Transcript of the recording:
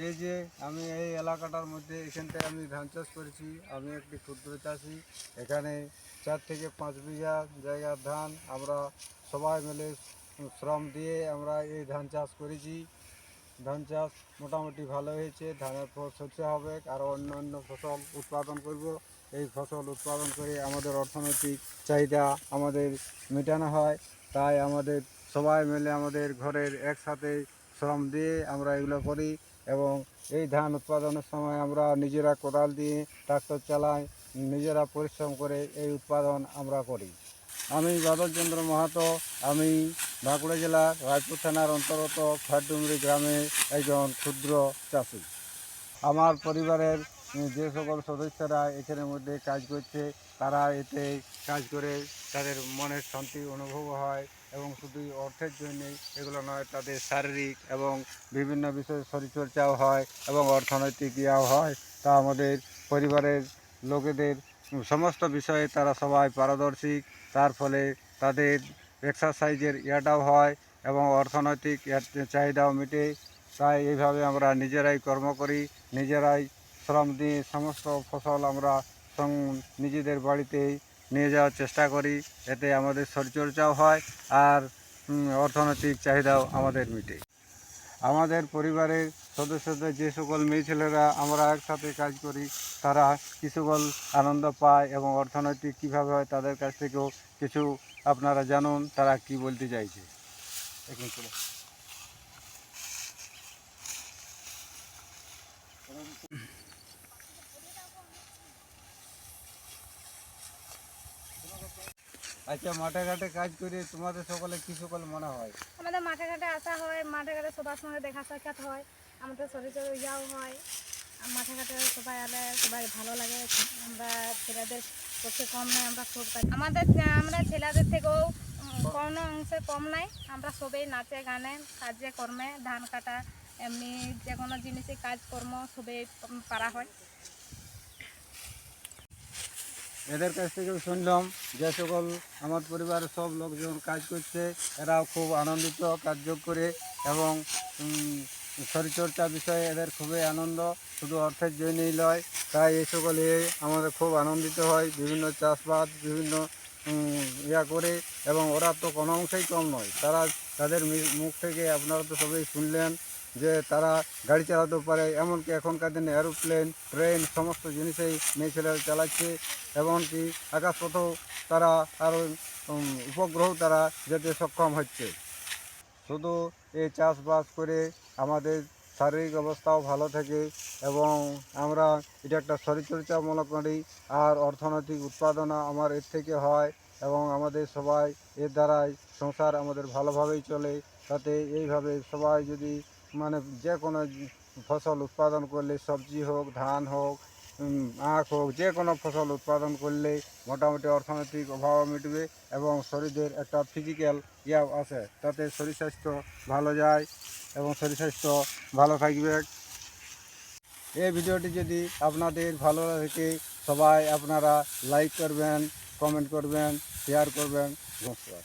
এই যে আমি এই এলাকাটার মধ্যে এখানটায় আমি ধান চাষ করেছি, আমি একটি ক্ষুদ্র চাষি। এখানে চার থেকে পাঁচ বিঘা জায়গার ধান আমরা সবাই মিলে শ্রম দিয়ে আমরা এই ধান চাষ করেছি। ধান চাষ মোটামুটি ভালো হয়েছে, ধানের শস্য হবে, আর অন্য অন্য ফসল উৎপাদন করব। এই ফসল উৎপাদন করে আমাদের অর্থনৈতিক চাহিদা আমাদের মেটানো হয়। তাই আমাদের সবাই মিলে আমাদের ঘরের একসাথে শ্রম দিয়ে আমরা এগুলো করি। এবং এই ধান উৎপাদনের সময় আমরা নিজেরা কোদাল দিয়ে ট্রাক্টর চালাই, নিজেরা পরিশ্রম করে এই উৎপাদন আমরা করি। আমি বাদলচন্দ্র মাহাতো, আমি বাঁকুড়া জেলার রায়পুর থানার অন্তর্গত খারডুমরি গ্রামে একজন ক্ষুদ্র চাষি। আমার পরিবারের যে সকল সদস্যরা এখানের মধ্যে কাজ করছে, তারা এতে কাজ করে তাদের মনের শান্তি অনুভব হয় এবং শুধু অর্থের জন্যেই এগুলো নয়, তাদের শারীরিক এবং বিভিন্ন বিষয়ে শরীরচর্চাও হয় এবং অর্থনৈতিক ইয়াও হয়। তা আমাদের পরিবারের লোকেদের সমস্ত বিষয়ে তারা সবাই পারদর্শী। তার ফলে তাদের এক্সারসাইজের ইয়াটাও হয় এবং অর্থনৈতিক চাহিদাও মেটে। তাই এইভাবে আমরা নিজেরাই কর্ম করি, নিজেরাই শ্রম দিয়ে সমস্ত ফসল আমরা নিজেদের বাড়িতেই নিয়ে যাওয়ার চেষ্টা করি, এতে আমাদের শরীরচর্চাও হয় আর অর্থনৈতিক চাহিদাও আমাদের মিটে। আমাদের পরিবারের সদস্যদের যে সকল মেয়ে ছেলেরা আমরা একসাথে কাজ করি, তারা কি সকল আনন্দ পায় এবং অর্থনৈতিক কীভাবে হয় তাদের কাছ থেকেও কিছু আপনারা জানুন, তারা কি বলতে চাইছে। আচ্ছা মাঠে ঘাটে কাজ করে তোমাদের সকলে কি সকল মনে হয়? আমাদের মাঠে ঘাটে আসা হয় মাঠে ঘাটে সবার সঙ্গে দেখা সাক্ষাৎ হয় আমাদের শরীর ইয়াও হয় মাঠে ঘাটে সবাই আলে সবাই ভালো লাগে আমরা ছেলেদের পক্ষে কম নাই আমরা খুব কাজ আমাদের আমরা ছেলেদের থেকেও কোনো অংশে কম নাই আমরা সবাই নাচে গানে কাজে কর্মে ধান কাটা এমনি যে কোনো জিনিসে কাজকর্ম সবাই উম, পারা হয়। এদের কাছ থেকে শুনলাম যে সকল আমার পরিবারের সব লোকজন কাজ করছে। এরাও খুব আনন্দিত কার্য করে এবং শরীরচর্চা বিষয়ে এদের খুবই আনন্দ, শুধু অর্থের জন্যই নয়, তাই এই সকল আমাদের খুব আনন্দিত হয়, বিভিন্ন চাষবাদ বিভিন্ন ইয়া করে এবং ওরা তো কোনো অংশেই কম নয়। তারা তাদের মুখ থেকে আপনারা তো সবাই শুনলেন যে তারা গাড়ি চালাতে পারে, এমনকি এখনকার দিনে এরোপ্লেন ট্রেন সমস্ত জিনিসেই মেয়ে ছেলেরা চালাচ্ছে, এমনকি আকাশপথেও তারা আরও উপগ্রহ তারা যেতে সক্ষম হচ্ছে। শুধু এই চাষবাস করে আমাদের শারীরিক অবস্থাও ভালো থাকে এবং আমরা এটা একটা শরীরচর্চামূলক করি আর অর্থনৈতিক উৎপাদনও আমার এর থেকে হয় এবং আমাদের সবাই এর দ্বারাই সংসার আমাদের ভালোভাবেই চলে, তাতে এইভাবে সবাই যদি মানে যে কোনো ফসল উৎপাদন করলে সবজি হোক ধান হোক উম, আখ হোক যে কোনো ফসল উৎপাদন করলে মোটামুটি অর্থনৈতিক অভাব মিটবে এবং শরীরের একটা ফিজিক্যাল ইয়া আছে। তাতে শরীর স্বাস্থ্য ভালো যায় এবং শরীর স্বাস্থ্য ভালো থাকবে। এই ভিডিওটি যদি আপনাদের ভালো লাগে সবাই আপনারা লাইক করবেন কমেন্ট করবেন শেয়ার করবেন। নমস্কার।